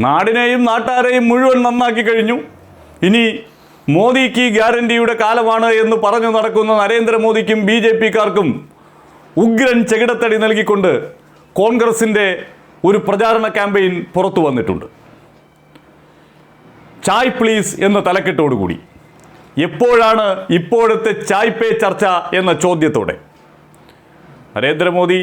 നാടിനെയും നാട്ടാരെയും മുഴുവൻ നന്നാക്കി കഴിഞ്ഞു. ഇനി മോദിക്ക് ഗ്യാരണ്ടിയുടെ കാലമാണ് എന്ന് പറഞ്ഞു നടക്കുന്ന നരേന്ദ്രമോദിക്കും ബി ജെ പിക്കാർക്കും ഉഗ്രൻ ചെകിടത്തടി നൽകിക്കൊണ്ട് കോൺഗ്രസിന്റെ ഒരു പ്രചാരണ ക്യാമ്പയിൻ പുറത്തു വന്നിട്ടുണ്ട്. ചായ് പ്ലീസ് എന്ന തലക്കെട്ടോടുകൂടി. എപ്പോഴാണ് ഇപ്പോഴത്തെ ചായ് പേ ചർച്ച എന്ന ചോദ്യത്തോടെ. നരേന്ദ്രമോദി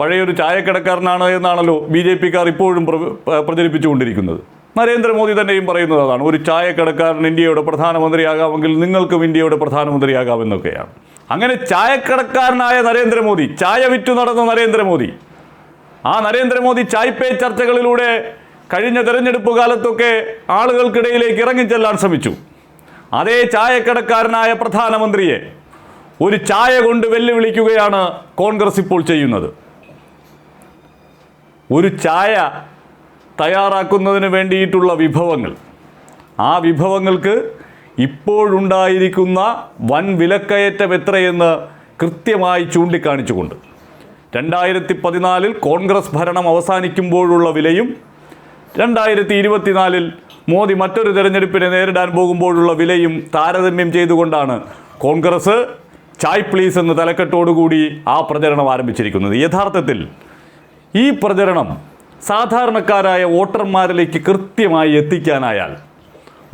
പഴയൊരു ചായക്കടക്കാരനാണ് എന്നാണല്ലോ ബി ജെ പിക്കാർ ഇപ്പോഴും പ്ര- പ്ര- പ്രചരിപ്പിച്ചുകൊണ്ടിരിക്കുന്നത്. നരേന്ദ്രമോദി തന്നെയും പറയുന്നത് അതാണ് ഒരു ചായക്കടക്കാരൻ ഇന്ത്യയുടെ പ്രധാനമന്ത്രിയാകാമെങ്കിൽ നിങ്ങൾക്കും ഇന്ത്യയുടെ പ്രധാനമന്ത്രിയാകാമെന്നൊക്കെയാണ്. അങ്ങനെ ചായക്കടക്കാരനായ നരേന്ദ്രമോദി ചായ വിറ്റു നടന്ന നരേന്ദ്രമോദി ആ നരേന്ദ്രമോദി ചായ്പേ ചർച്ചകളിലൂടെ കഴിഞ്ഞ തെരഞ്ഞെടുപ്പ് കാലത്തൊക്കെ ആളുകൾക്കിടയിലേക്ക് ഇറങ്ങിച്ചെല്ലാൻ ശ്രമിച്ചു. അതേ ചായക്കടക്കാരനായ പ്രധാനമന്ത്രിയെ ഒരു ചായ കൊണ്ട് വെല്ലുവിളിക്കുകയാണ് കോൺഗ്രസ് ഇപ്പോൾ ചെയ്യുന്നത്. ഒരു ചായ തയ്യാറാക്കുന്നതിന് വേണ്ടിയിട്ടുള്ള വിഭവങ്ങൾ. ആ വിഭവങ്ങൾക്ക് ഇപ്പോഴുണ്ടായിരിക്കുന്ന വൻ വിലക്കയറ്റം എത്രയെന്ന് കൃത്യമായി ചൂണ്ടിക്കാണിച്ചുകൊണ്ട് രണ്ടായിരത്തി പതിനാലിൽ കോൺഗ്രസ് ഭരണം അവസാനിക്കുമ്പോഴുള്ള വിലയും രണ്ടായിരത്തി ഇരുപത്തിനാലിൽ മോദി മറ്റൊരു തെരഞ്ഞെടുപ്പിനെ നേരിടാൻ പോകുമ്പോഴുള്ള വിലയും താരതമ്യം ചെയ്തുകൊണ്ടാണ് കോൺഗ്രസ് ചായ് പ്ലീസ് എന്ന തലക്കെട്ടോടുകൂടി ആ പ്രചരണം ആരംഭിച്ചിരിക്കുന്നത്. യഥാർത്ഥത്തിൽ ഈ പ്രചരണം സാധാരണക്കാരായ വോട്ടർമാരിലേക്ക് കൃത്യമായി എത്തിക്കാനായാൽ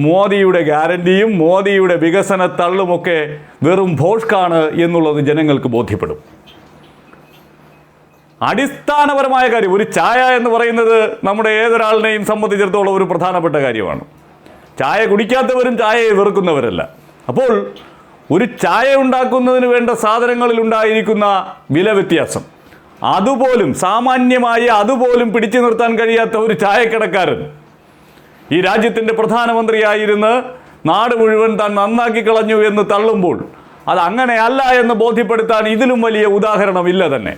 മോദിയുടെ ഗ്യാരണ്ടിയും മോദിയുടെ വികസന തള്ളുമൊക്കെ വെറും ഭോഷ്കാണ് എന്നുള്ളത് ജനങ്ങൾക്ക് ബോധ്യപ്പെടും. അടിസ്ഥാനപരമായ കാര്യം ഒരു ചായ എന്ന് പറയുന്നത് നമ്മുടെ ഏതൊരാളിനെയും സംബന്ധിച്ചിടത്തോളം ഒരു പ്രധാനപ്പെട്ട കാര്യമാണ്. ചായ കുടിക്കാത്തവരും ചായയെ വെറുക്കുന്നവരല്ല. അപ്പോൾ ഒരു ചായ ഉണ്ടാക്കുന്നതിന് വേണ്ട സാധനങ്ങളിൽ ഉണ്ടായിരിക്കുന്ന വില വ്യത്യാസം. അതുപോലും സാമാന്യമായി അതുപോലും പിടിച്ചു നിർത്താൻ കഴിയാത്ത ഒരു ചായക്കടക്കാരൻ. ഈ രാജ്യത്തിന്റെ പ്രധാനമന്ത്രിയായിരുന്ന് നാട് മുഴുവൻ താൻ നന്നാക്കി കളഞ്ഞു എന്ന് തള്ളുമ്പോൾ അത് അങ്ങനെയല്ല എന്ന് ബോധ്യപ്പെടുത്താൻ ഇതിലും വലിയ ഉദാഹരണം ഇല്ല തന്നെ.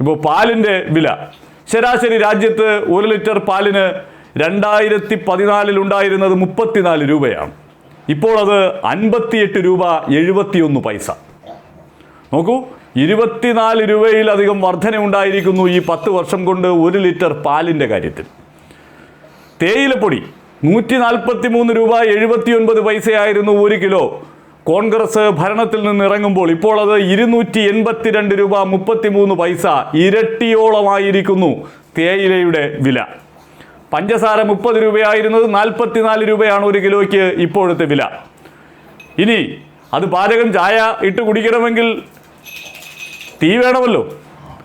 ഇപ്പോൾ പാലിന്റെ വില. ശരാശരി രാജ്യത്ത് ഒരു ലിറ്റർ പാലിന് രണ്ടായിരത്തി പതിനാലിൽ ഉണ്ടായിരുന്നത് മുപ്പത്തിനാല് രൂപയാണ്. ഇപ്പോൾ അത് അൻപത്തിയെട്ട് രൂപ എഴുപത്തിയൊന്ന് പൈസ. നോക്കൂ ഇരുപത്തിനാല് രൂപയിലധികം വർധന ഉണ്ടായിരിക്കുന്നു ഈ പത്ത് വർഷം കൊണ്ട് ഒരു ലിറ്റർ പാലിന്റെ കാര്യത്തിൽ. തേയിലപ്പൊടി നൂറ്റി നാൽപ്പത്തി മൂന്ന് രൂപ എഴുപത്തിയൊൻപത് പൈസയായിരുന്നു ഒരു കിലോ. കോൺഗ്രസ് ഭരണത്തിൽ നിന്ന് ഇറങ്ങുമ്പോൾ ഇപ്പോൾ അത് ഇരുന്നൂറ്റി എൺപത്തിരണ്ട് രൂപ മുപ്പത്തിമൂന്ന് പൈസ ഇരട്ടിയോളമായിരിക്കുന്നു തേയിലയുടെ വില. പഞ്ചസാര മുപ്പത് രൂപയായിരുന്നത് നാൽപ്പത്തിനാല് രൂപയാണ് ഒരു കിലോയ്ക്ക് ഇപ്പോഴത്തെ വില. ഇനി അത് പാചകം ചായ ഇട്ട് കുടിക്കണമെങ്കിൽ തീ വേണമല്ലോ.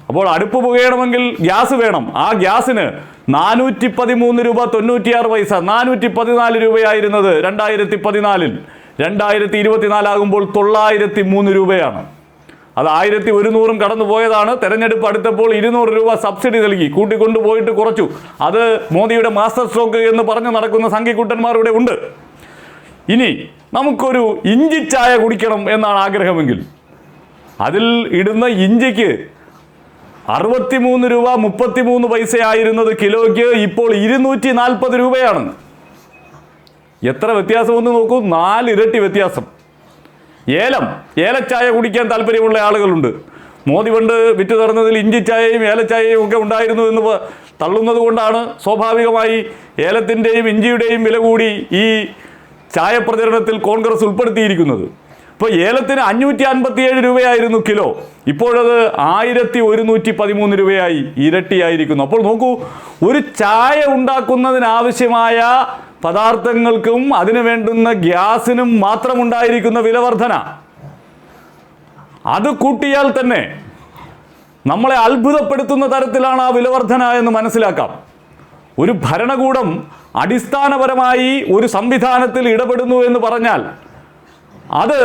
അപ്പോൾ അടുപ്പ് പുകയണമെങ്കിൽ ഗ്യാസ് വേണം. ആ ഗ്യാസിന് നാനൂറ്റി പതിമൂന്ന് രൂപ തൊണ്ണൂറ്റിയാറ് പൈസ നാനൂറ്റി പതിനാല് രൂപയായിരുന്നത് രണ്ടായിരത്തി പതിനാലിൽ രണ്ടായിരത്തി ഇരുപത്തിനാലാകുമ്പോൾ തൊള്ളായിരത്തി മൂന്ന് രൂപയാണ്. അത് ആയിരത്തി ഒരുന്നൂറും കടന്നു പോയതാണ് തെരഞ്ഞെടുപ്പ് അടുത്തപ്പോൾ ഇരുന്നൂറ് രൂപ സബ്സിഡി നൽകി. കൂട്ടിക്കൊണ്ടുപോയിട്ട് കുറച്ചു. അത് മോദിയുടെ മാസ്റ്റർ സ്ട്രോക്ക് എന്ന് പറഞ്ഞു നടക്കുന്ന സംഘിക്കുട്ടന്മാർ ഇവിടെ ഉണ്ട്. ഇനി നമുക്കൊരു ഇഞ്ചി ചായ കുടിക്കണം എന്നാണ് ആഗ്രഹമെങ്കിൽ. അതിൽ ഇടുന്ന ഇഞ്ചിക്ക് അറുപത്തിമൂന്ന് രൂപ മുപ്പത്തിമൂന്ന് പൈസയായിരുന്നത് കിലോയ്ക്ക് ഇപ്പോൾ ഇരുന്നൂറ്റി നാൽപ്പത് രൂപയാണ് എത്ര വ്യത്യാസമെന്ന് നോക്കൂ. നാലിരട്ടി വ്യത്യാസം. ഏലം ഏലച്ചായ കുടിക്കാൻ താല്പര്യമുള്ള ആളുകളുണ്ട്. മോദി പണ്ട് വിറ്റ് നടന്നതിൽ ഇഞ്ചി ചായയും ഏലച്ചായയും ഒക്കെ ഉണ്ടായിരുന്നു എന്ന് തള്ളുന്നത് കൊണ്ടാണ് സ്വാഭാവികമായി ഏലത്തിന്റെയും ഇഞ്ചിയുടെയും വില കൂടി ഈ ചായ പ്രചരണത്തിൽ കോൺഗ്രസ് ഉൾപ്പെടുത്തിയിരിക്കുന്നത്. ഇപ്പോൾ ഏലത്തിന് അഞ്ഞൂറ്റി അൻപത്തിയേഴ് രൂപയായിരുന്നു കിലോ. ഇപ്പോഴത് ആയിരത്തി ഒരുന്നൂറ്റി പതിമൂന്ന് രൂപയായി ഇരട്ടിയായിരിക്കുന്നു. അപ്പോൾ നോക്കൂ ഒരു ചായ ഉണ്ടാക്കുന്നതിനാവശ്യമായ പദാർത്ഥങ്ങൾക്കും അതിനു വേണ്ടുന്ന ഗ്യാസിനും മാത്രം മാത്രമുണ്ടായിരിക്കുന്ന വിലവർധന. അത് കൂട്ടിയാൽ തന്നെ നമ്മളെ അത്ഭുതപ്പെടുത്തുന്ന തരത്തിലാണ് ആ വിലവർധന എന്ന് മനസ്സിലാക്കാം. ഒരു ഭരണകൂടം അടിസ്ഥാനപരമായി ഒരു സംവിധാനത്തിൽ ഇടപെടുന്നു എന്ന് പറഞ്ഞാൽ അത്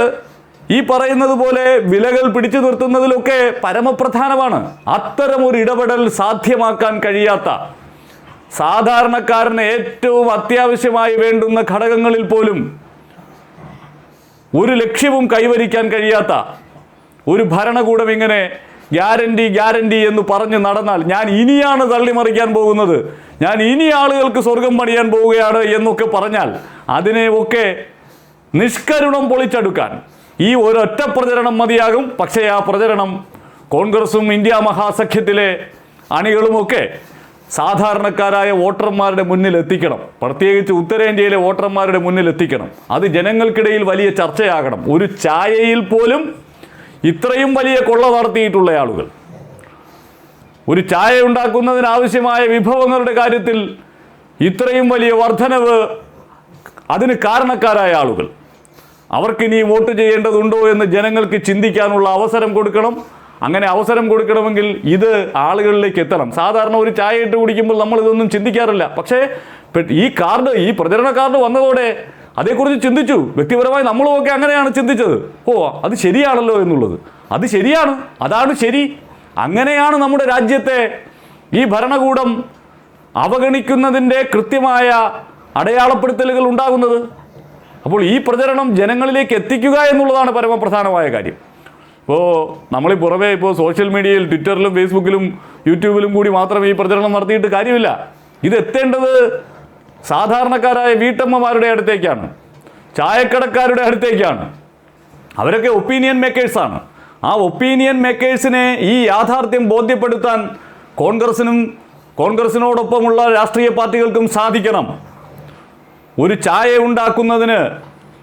ഈ പറയുന്നത് പോലെ വിലകൾ പിടിച്ചു നിർത്തുന്നതിലൊക്കെ പരമപ്രധാനമാണ്. അത്തരം ഒരു ഇടപെടൽ സാധ്യമാക്കാൻ കഴിയാത്ത സാധാരണക്കാരന് ഏറ്റവും അത്യാവശ്യമായി വേണ്ടുന്ന ഘടകങ്ങളിൽ പോലും ഒരു ലക്ഷ്യവും കൈവരിക്കാൻ കഴിയാത്ത ഒരു ഭരണകൂടം ഇങ്ങനെ ഗ്യാരണ്ടി ഗ്യാരണ്ടി എന്ന് പറഞ്ഞ് നടന്നാൽ ഞാൻ ഇനിയാണ് തള്ളിമറിക്കാൻ പോകുന്നത് ഞാൻ ഇനി ആളുകൾക്ക് സ്വർഗം പണിയാൻ പോവുകയാണ് എന്നൊക്കെ പറഞ്ഞാൽ അതിനെ ഒക്കെ നിഷ്കരുണം പൊളിച്ചെടുക്കാൻ. ഈ ഒരൊറ്റ പ്രചരണം മതിയാകും. പക്ഷേ ആ പ്രചരണം കോൺഗ്രസും ഇന്ത്യ മഹാസഖ്യത്തിലെ അണികളുമൊക്കെ സാധാരണക്കാരായ വോട്ടർമാരുടെ മുന്നിൽ എത്തിക്കണം. പ്രത്യേകിച്ച് ഉത്തരേന്ത്യയിലെ വോട്ടർമാരുടെ മുന്നിൽ എത്തിക്കണം. അത് ജനങ്ങൾക്കിടയിൽ വലിയ ചർച്ചയാകണം. ഒരു ചായയിൽ പോലും ഇത്രയും വലിയ കൊള്ള നടത്തിയിട്ടുള്ള ആളുകൾ. ഒരു ചായ ഉണ്ടാക്കുന്നതിനാവശ്യമായ വിഭവങ്ങളുടെ കാര്യത്തിൽ ഇത്രയും വലിയ വർധനവ് അതിന് കാരണക്കാരായ ആളുകൾ. അവർക്കിനി വോട്ട് ചെയ്യേണ്ടതുണ്ടോ എന്ന് ജനങ്ങൾക്ക് ചിന്തിക്കാനുള്ള അവസരം കൊടുക്കണം. അങ്ങനെ അവസരം കൊടുക്കണമെങ്കിൽ ഇത് ആളുകളിലേക്ക് എത്തണം. സാധാരണ ഒരു ചായ ഇട്ട് കുടിക്കുമ്പോൾ നമ്മൾ ഇതൊന്നും ചിന്തിക്കാറില്ല. പക്ഷേ ഈ കാർഡ് ഈ പ്രചരണ കാർഡ് വന്നതോടെ അതേക്കുറിച്ച് ചിന്തിച്ചു. വ്യക്തിപരമായി നമ്മളുമൊക്കെ അങ്ങനെയാണ് ചിന്തിച്ചത്. ഓ അത് ശരിയാണല്ലോ എന്നുള്ളത്. അത് ശരിയാണ്. അതാണ് ശരി. അങ്ങനെയാണ് നമ്മുടെ രാജ്യത്തെ ഈ ഭരണകൂടം അവഗണിക്കുന്നതിന്റെ കൃത്യമായ അടയാളപ്പെടുത്തലുകൾ ഉണ്ടാകുന്നത്. അപ്പോൾ ഈ പ്രചരണം ജനങ്ങളിലേക്ക് എത്തിക്കുക എന്നുള്ളതാണ് പരമപ്രധാനമായ കാര്യം. ഇപ്പോൾ നമ്മൾ പുറമേ ഇപ്പോൾ സോഷ്യൽ മീഡിയയിൽ ട്വിറ്ററിലും ഫേസ്ബുക്കിലും യൂട്യൂബിലും കൂടി മാത്രം ഈ പ്രചരണം നടത്തിയിട്ട് കാര്യമില്ല. ഇത് എത്തേണ്ടത് സാധാരണക്കാരായ വീട്ടമ്മമാരുടെ അടുത്തേക്കാണ്. ചായക്കടക്കാരുടെ അടുത്തേക്കാണ്. അവരൊക്കെ ഒപ്പീനിയൻ മേക്കേഴ്സാണ് ആ ഒപ്പീനിയൻ മേക്കേഴ്സിനെ ഈ യാഥാർത്ഥ്യം ബോധ്യപ്പെടുത്താൻ കോൺഗ്രസിനും കോൺഗ്രസിനോടൊപ്പമുള്ള രാഷ്ട്രീയ പാർട്ടികൾക്കും സാധിക്കണം. ഒരു ചായ ഉണ്ടാക്കുന്നതിന്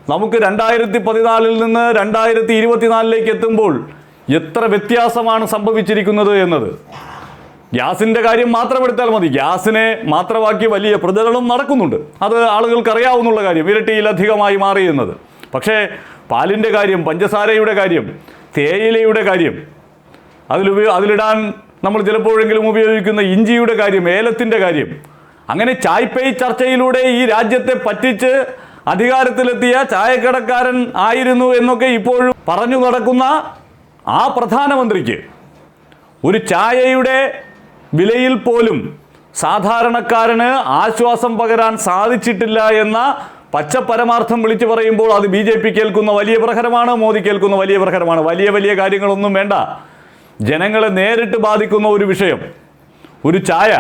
നമുക്ക് രണ്ടായിരത്തി പതിനാലിൽ നിന്ന് രണ്ടായിരത്തി ഇരുപത്തിനാലിലേക്ക് എത്തുമ്പോൾ എത്ര വ്യത്യാസമാണ് സംഭവിച്ചിരിക്കുന്നത് എന്നത്? ഗ്യാസിന്റെ കാര്യം മാത്രം എടുത്താൽ മതി. ഗ്യാസിനെ മാത്രമാക്കി വലിയ പ്രചരണം നടക്കുന്നുണ്ട്. അത് ആളുകൾക്ക് അറിയാവുന്നുള്ള കാര്യം ഇരട്ടിയിലധികമായി മാറി എന്നത്. പക്ഷേ പാലിന്റെ കാര്യം പഞ്ചസാരയുടെ കാര്യം തേയിലയുടെ കാര്യം അതിലുപയോ അതിലിടാൻ നമ്മൾ ചിലപ്പോഴെങ്കിലും ഉപയോഗിക്കുന്ന ഇഞ്ചിയുടെ കാര്യം ഏലത്തിന്റെ കാര്യം അങ്ങനെ ചായ്പേയ് ചർച്ചയിലൂടെ ഈ രാജ്യത്തെ പറ്റിച്ച് അധികാരത്തിലെത്തിയ ചായക്കടക്കാരൻ ആയിരുന്നു എന്നൊക്കെ ഇപ്പോഴും പറഞ്ഞു നടക്കുന്ന ആ പ്രധാനമന്ത്രിക്ക് ഒരു ചായയുടെ വിലയിൽ പോലും സാധാരണക്കാരന് ആശ്വാസം പകരാൻ സാധിച്ചിട്ടില്ല എന്ന പച്ച പരമാർത്ഥം വിളിച്ചു പറയുമ്പോൾ അത് ബി ജെ പി കേൾക്കുന്ന വലിയ പ്രഹരമാണ് മോദി കേൾക്കുന്ന വലിയ പ്രഹരമാണ്. വലിയ വലിയ കാര്യങ്ങളൊന്നും വേണ്ട. ജനങ്ങളെ നേരിട്ട് ബാധിക്കുന്ന ഒരു വിഷയം ഒരു ചായ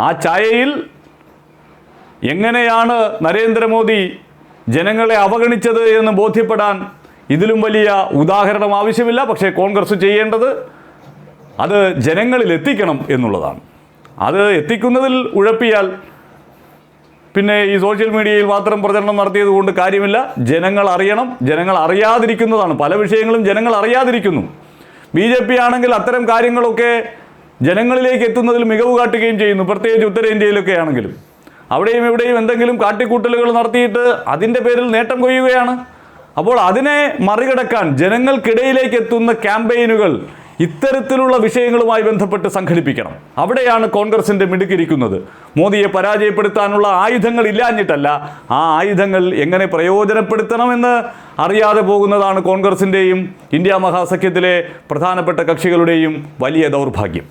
ആ ചായയിൽ എങ്ങനെയാണ് നരേന്ദ്രമോദി ജനങ്ങളെ അവഗണിച്ചത് എന്ന് ബോധ്യപ്പെടാൻ ഇതിലും വലിയ ഉദാഹരണം ആവശ്യമില്ല. പക്ഷേ കോൺഗ്രസ് ചെയ്യേണ്ടത് അത് ജനങ്ങളിൽ എത്തിക്കണം എന്നുള്ളതാണ്. അത് എത്തിക്കുന്നതിൽ ഉഴപ്പിയാൽ പിന്നെ ഈ സോഷ്യൽ മീഡിയയിൽ മാത്രം പ്രചരണം നടത്തിയത് കൊണ്ട് കാര്യമില്ല. ജനങ്ങൾ അറിയണം. ജനങ്ങൾ അറിയാതിരിക്കുന്നതാണ്. പല വിഷയങ്ങളും ജനങ്ങൾ അറിയാതിരിക്കുന്നു. ബി ജെ പി ആണെങ്കിൽ അത്തരം കാര്യങ്ങളൊക്കെ ജനങ്ങളിലേക്ക് എത്തുന്നതിൽ മികവ് കാട്ടുകയും ചെയ്യുന്നു. പ്രത്യേകിച്ച് ഉത്തരേന്ത്യയിലൊക്കെ ആണെങ്കിലും അവിടെയും ഇവിടെയും എന്തെങ്കിലും കാട്ടിക്കൂട്ടലുകൾ നടത്തിയിട്ട് അതിന്റെ പേരിൽ നേട്ടം കൊയ്യുകയാണ്. അപ്പോൾ അതിനെ മറികടക്കാൻ ജനങ്ങൾക്കിടയിലേക്ക് എത്തുന്ന ക്യാമ്പയിനുകൾ ഇത്തരത്തിലുള്ള വിഷയങ്ങളുമായി ബന്ധപ്പെട്ട് സംഘടിപ്പിക്കണം. അവിടെയാണ് കോൺഗ്രസിന്റെ മിടുക്കിരിക്കുന്നത്. മോദിയെ പരാജയപ്പെടുത്താനുള്ള ആയുധങ്ങൾ ഇല്ലാഞ്ഞിട്ടല്ല ആ ആയുധങ്ങൾ എങ്ങനെ പ്രയോജനപ്പെടുത്തണമെന്ന് അറിയാതെ പോകുന്നതാണ് കോൺഗ്രസിന്റെയും ഇന്ത്യ മഹാസഖ്യത്തിലെ പ്രധാനപ്പെട്ട കക്ഷികളുടെയും വലിയ ദൗർഭാഗ്യം.